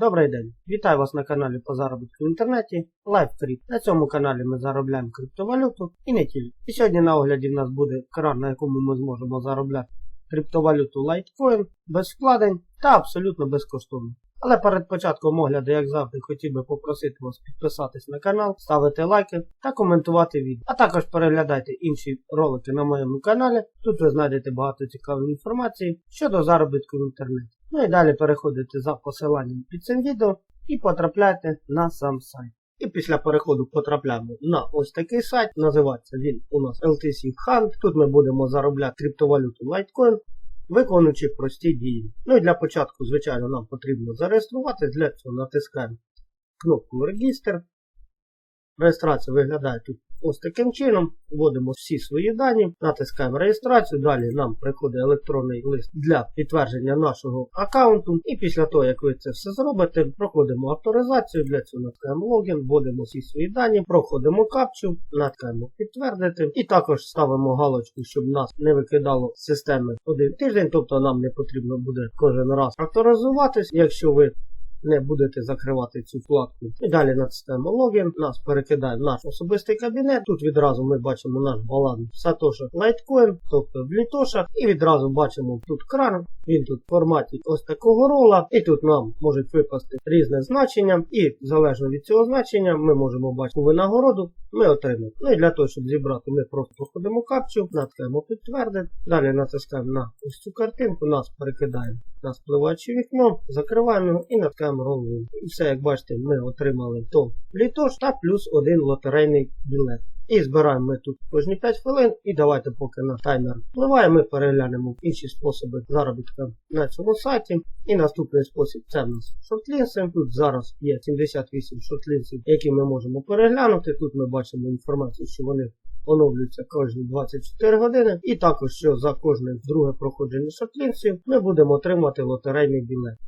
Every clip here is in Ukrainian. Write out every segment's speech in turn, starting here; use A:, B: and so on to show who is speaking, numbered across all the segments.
A: Добрий день! Вітаю вас на каналі по заробітку в інтернеті LiveCrypt. На цьому каналі ми заробляємо криптовалюту і не тільки. І сьогодні на огляді в нас буде кран, на якому ми зможемо заробляти криптовалюту Litecoin без вкладень та абсолютно безкоштовно. Але перед початком огляду, як завжди, хотів би попросити вас підписатись на канал, ставити лайки та коментувати відео. А також переглядайте інші ролики на моєму каналі. Тут ви знайдете багато цікавої інформації щодо заробітку в інтернеті. Ну і далі переходите за посиланням під цим відео і потрапляйте на сам сайт. І після переходу потрапляємо на ось такий сайт. Називається він у нас LTC Hunt. Тут ми будемо заробляти криптовалюту Litecoin, виконуючи прості дії. Ну і для початку, звичайно, нам потрібно зареєструватися. Для цього натискаємо кнопку Регістр. Реєстрація виглядає тут ось таким чином. Вводимо всі свої дані, натискаємо реєстрацію. Далі нам приходить електронний лист для підтвердження нашого аккаунту. І після того, як ви це все зробите, проходимо авторизацію. Для цього натискаємо логін, вводимо всі свої дані, проходимо капчу, натискаємо підтвердити. І також ставимо галочку, щоб нас не викидало з системи один тиждень, тобто нам не потрібно буде кожен раз авторизуватись. Якщо ви не будете закривати цю вкладку. І далі натискаємо логін, нас перекидає в наш особистий кабінет. Тут відразу ми бачимо наш баланс Satoshi Litecoin, тобто в літошах. І відразу бачимо тут кран. Він тут в форматі ось такого рола. І тут нам можуть випасти різне значення. І залежно від цього значення ми можемо бачити винагороду. Ми отримаємо. Ну і для того, щоб зібрати, ми просто проходимо капчу, натискаємо підтвердити. Далі натискаємо на ось цю картинку, нас перекидає на спливаюче вікно, закриваємо його і натискаємо ролову. І все, як бачите, ми отримали то літош та плюс один лотерейний білет. І збираємо ми тут кожні 5 хвилин. І давайте, поки на таймер впливає, ми переглянемо інші способи заробітка на цьому сайті. І наступний спосіб це в нас шортлінси. Тут зараз є 78 шортлінсів, які ми можемо переглянути. Тут ми бачимо інформацію, що вони оновлюються кожні 24 години. І також, що за кожне друге проходження шортлінсів ми будемо отримати лотерейний білет.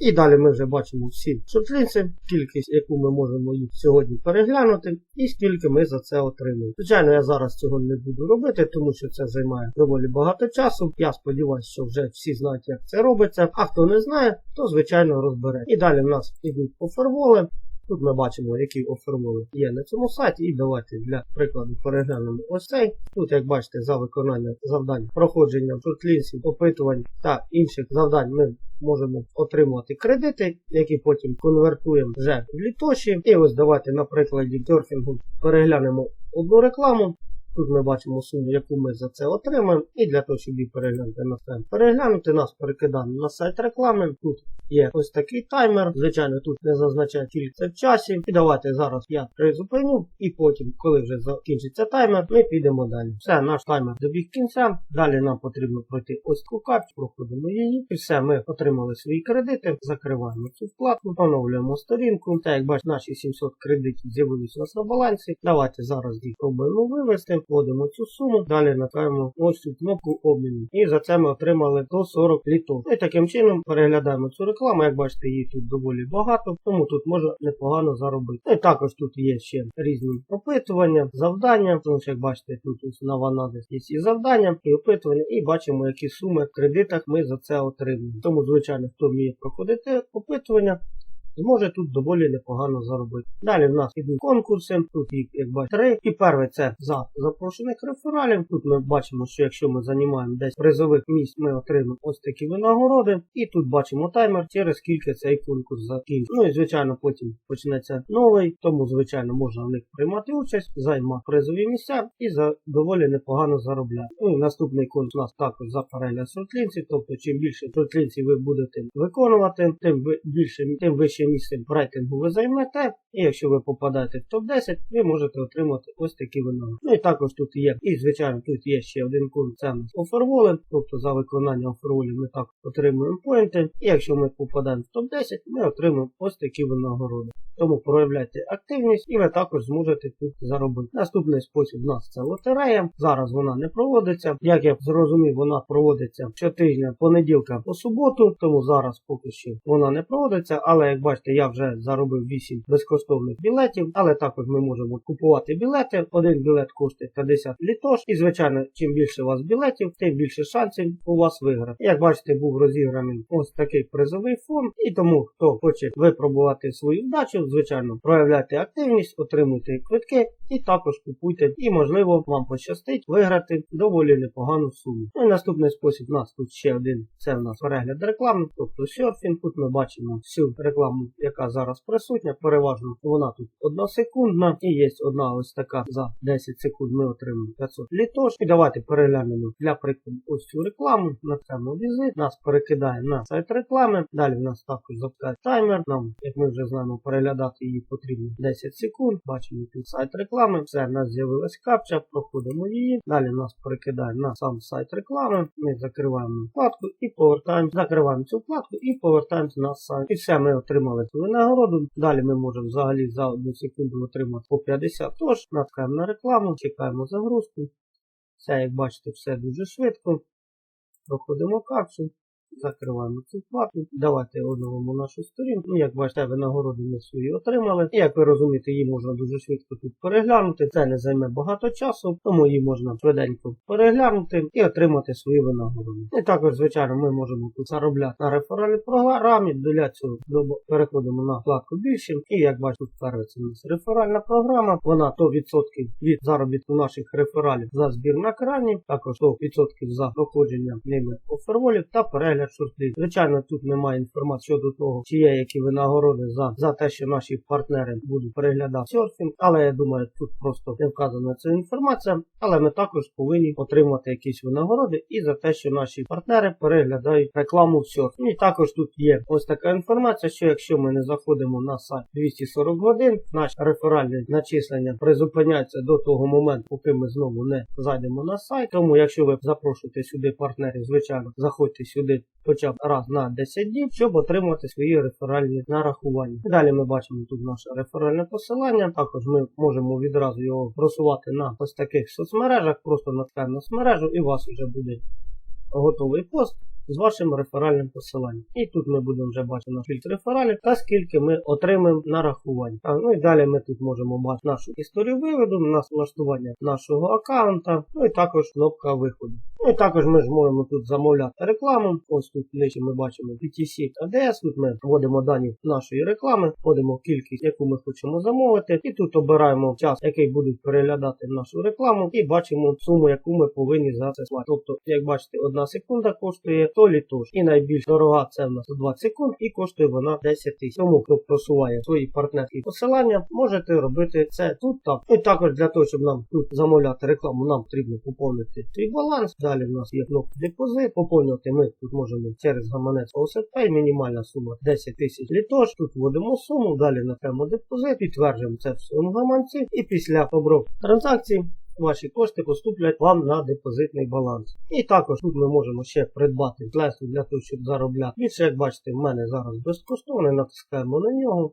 A: І далі ми вже бачимо всі шортлінси, кількість, яку ми можемо їх сьогодні переглянути, і скільки ми за це отримуємо. Звичайно, я зараз цього не буду робити, тому що це займає доволі багато часу. Я сподіваюся, що вже всі знають, як це робиться. А хто не знає, то звичайно розбере. І далі в нас ідуть оферволи. Тут ми бачимо, які оформили є на цьому сайті. І давайте для прикладу переглянемо ось цей. Тут, як бачите, за виконання завдань проходження шортлінсів, опитувань та інших завдань ми можемо отримувати кредити, які потім конвертуємо вже в літоші. І ось давайте на прикладі дерфінгу переглянемо одну рекламу. Тут ми бачимо суму, яку ми за це отримаємо. І для того, щоб її переглянути на сайт, переглянути, нас перекидаємо на сайт реклами. Тут є ось такий таймер. Звичайно, тут не зазначає тільки це в часі. І давайте зараз я призупиню, і потім, коли вже закінчиться таймер, ми підемо далі. Все, наш таймер добіг кінця. Далі нам потрібно пройти ось таку капчу, проходимо її. І все, ми отримали свої кредити, закриваємо цю вкладку, поновлюємо сторінку. Та як бачите, наші 700 кредитів з'явилися у нас на балансі. Давайте зараз їх пробуємо вивести. Вводимо цю суму, далі натискаємо ось цю кнопку обміну. І за це ми отримали до 40 літов. І таким чином переглядаємо цю рекламу. Як бачите, її тут доволі багато, тому тут можна непогано заробити. Ну і також тут є ще різні опитування, завдання. Тому що, як бачите, тут ось на Ванадис є і завдання, і опитування, і бачимо, які суми в кредитах ми за це отримуємо. Тому, звичайно, хто вміє проходити опитування зможе тут доволі непогано заробити. Далі в нас ідуть конкурси, тут їх, як бачите, три. І перший це за запрошених рефералів. Тут ми бачимо, що якщо ми займаємо десь призових місць, ми отримаємо ось такі винагороди. І тут бачимо таймер, через скільки цей конкурс закінчить. Ну і звичайно, потім почнеться новий, тому, звичайно, можна в них приймати участь, займати призові місця і за доволі непогано заробляти. Ну і наступний конкурс у нас також за перегляд шортлінців, тобто чим більше шортлінців ви будете виконувати, тим більше тим вище місце в рейтингу ви займете, і якщо ви попадаєте в топ-10, ви можете отримати ось такі винагороди. Ну і також тут є, і звичайно, тут є ще один пункт, це оферволи, тобто за виконання оферволів ми так отримуємо поінти. І якщо ми попадаємо в топ-10, ми отримуємо ось такі винагороди. Тому проявляйте активність і ви також зможете тут заробити. Наступний спосіб у нас це лотерея. Зараз вона не проводиться. Як я зрозумів, вона проводиться щотижня понеділка по суботу, тому зараз поки що вона не проводиться, але як бачите, бачите, я вже заробив 8 безкоштовних білетів, але також ми можемо купувати білети. Один білет коштує 50 літош. І, звичайно, чим більше у вас білетів, тим більше шансів у вас виграти. Як бачите, був розіграний ось такий призовий фонд. І тому, хто хоче випробувати свою вдачу, звичайно, проявляйте активність, отримуйте квитки і також купуйте. І, можливо, вам пощастить виграти доволі непогану суму. Ну і наступний спосіб у нас тут ще один. Це в нас перегляд реклами, тобто серфінг. Тут ми бачимо всю рекламу, яка зараз присутня. Переважно вона тут односекундна і є одна ось така за 10 секунд. Ми отримаємо 500 літош. І давайте переглянемо для прикладу ось цю рекламу. Натискаємо візит, нас перекидає на сайт реклами. Далі в нас також запускає таймер. Нам, як ми вже знаємо, переглядати її потрібно 10 секунд. Бачимо тут сайт реклами. Все, в нас з'явилась капча, проходимо її. Далі нас перекидає на сам сайт реклами. Ми закриваємо вкладку і повертаємо, закриваємо цю вкладку і повертаємося на сайт. І все, ми отримали цю винагороду. Далі ми можемо взагалі за одну секунду отримати по 50. Тож натискаємо на рекламу, чекаємо загрузку. Це, як бачите, все дуже швидко. Проходимо капчу. Закриваємо цю вкладку. Давайте оновимо нашу сторінку. Ну, як бачите, винагороду ми свої отримали. І як ви розумієте, її можна дуже швидко тут переглянути. Це не займе багато часу, тому її можна швиденько переглянути і отримати свої винагороди. І також, звичайно, ми можемо тут заробляти на реферальній програмі. Для цього переходимо на вкладку більше. І як бачите, тут перше у нас реферальна програма. Вона 100% від заробітку наших рефералів за збір на крані, також 100% за проходження ними оферволів та перегляд шорти. Звичайно, тут немає інформації щодо того, чи є які винагороди за за те, що наші партнери будуть переглядати серфінг. Але я думаю, тут просто не вказана ця інформація. Але ми також повинні отримати якісь винагороди і за те, що наші партнери переглядають рекламу в серфінг. І також тут є ось така інформація, що якщо ми не заходимо на сайт 240 годин, наше реферальне начислення призупиняється до того моменту, поки ми знову не зайдемо на сайт. Тому, якщо ви запрошуєте сюди партнерів, звичайно, заходьте сюди хоча б раз на 10 днів, щоб отримати свої реферальні нарахування. Далі ми бачимо тут наше реферальне посилання. Також ми можемо відразу його просувати на ось таких соцмережах, просто на соцмережу і у вас вже буде готовий пост. З вашим реферальним посиланням. І тут ми будемо вже бачити на кількість рефералів та скільки ми отримаємо нарахувань. А, ну і далі ми тут можемо бачити нашу історію виводу, налаштування нашого аккаунта, ну і також кнопка виходу. Ну і також ми ж можемо тут замовляти рекламу. Ось тут нижче ми бачимо PTC ADS. Тут ми вводимо дані нашої реклами, вводимо кількість, яку ми хочемо замовити. І тут обираємо час, який будуть переглядати нашу рекламу, і бачимо суму, яку ми повинні за це сплатити. Тобто, як бачите, одна секунда коштує 100 літош. І найбільш дорога це в нас 20 секунд і коштує вона 10 тисяч. Тому хто просуває свої партнерські посилання, можете робити це тут так. І також для того, щоб нам тут замовляти рекламу, нам потрібно поповнити свій баланс. Далі в нас є кнопка депозит. Поповнювати ми тут можемо через гаманець OSPay, мінімальна сума 10 тисяч літош. Тут вводимо суму, далі на тему депозит, підтверджуємо це в своєму гаманці. І після обробки транзакцій ваші кошти поступлять вам на депозитний баланс. І також тут ми можемо ще придбати злесу для того, щоб заробляти. Більше, як бачите, в мене зараз безкоштовно. натискаємо на нього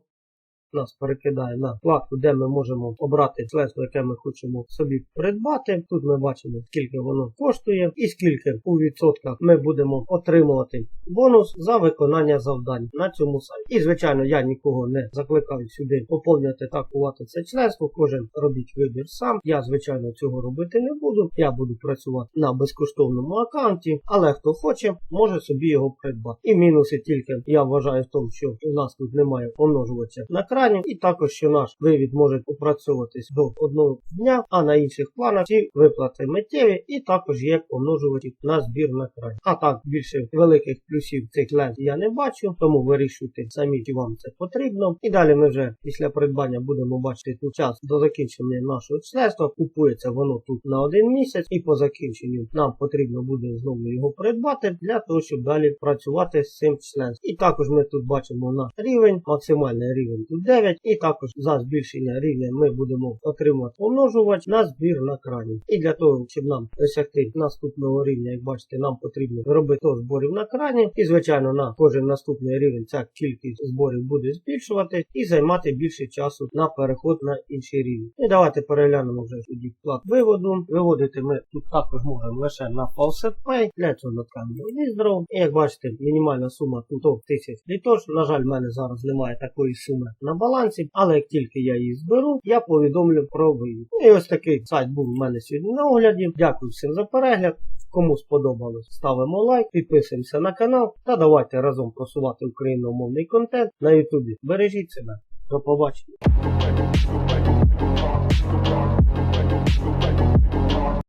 A: нас перекидає на вкладку, де ми можемо обрати членство, яке ми хочемо собі придбати. Тут ми бачимо, скільки воно коштує і скільки у відсотках ми будемо отримувати бонус за виконання завдань на цьому сайті. І, звичайно, я нікого не закликаю сюди поповнювати та кувати це членство. Кожен робіть вибір сам. Я, звичайно, цього робити не буду. Я буду працювати на безкоштовному аккаунті, але хто хоче, може собі його придбати. І мінуси тільки я вважаю в тому, що у нас тут немає помножувача на екрані, і також що наш вивід може опрацьовуватись до одного дня, а на інших планах ці виплати миттєві, і також є помножувачі на збір на екрані. А так більше великих плюсів цих ленз я не бачу, тому вирішуйте самі, чи вам це потрібно. І далі ми вже після придбання будемо бачити тут час до закінчення нашого членства. Купується воно тут на один місяць, і по закінченню нам потрібно буде знову його придбати для того, щоб далі працювати з цим членством. І також ми тут бачимо наш рівень, максимальний рівень тут 9 і також за збільшення рівня ми будемо отримувати помножувач на збір на крані. І для того, щоб нам досягти наступного рівня, як бачите, нам потрібно робити 100 зборів на крані. І, звичайно, на кожен наступний рівень ця кількість зборів буде збільшувати і займати більше часу на переход на інший рівень. І давайте переглянемо вже тоді вклад виводу. Виводити ми тут також можемо лише на Faucet Pay. Для цього натискаємо Withdraw. І як бачите, мінімальна сума тут 1000 літож. На жаль, в мене зараз немає такої суми на балансі, але як тільки я її зберу, я повідомлю про вивід. І ось такий сайт був у мене сьогодні на огляді. Дякую всім за перегляд. Кому сподобалось, ставимо лайк, підписуємося на канал та давайте разом просувати україномовний контент на Ютубі. Бережіть себе. До побачення.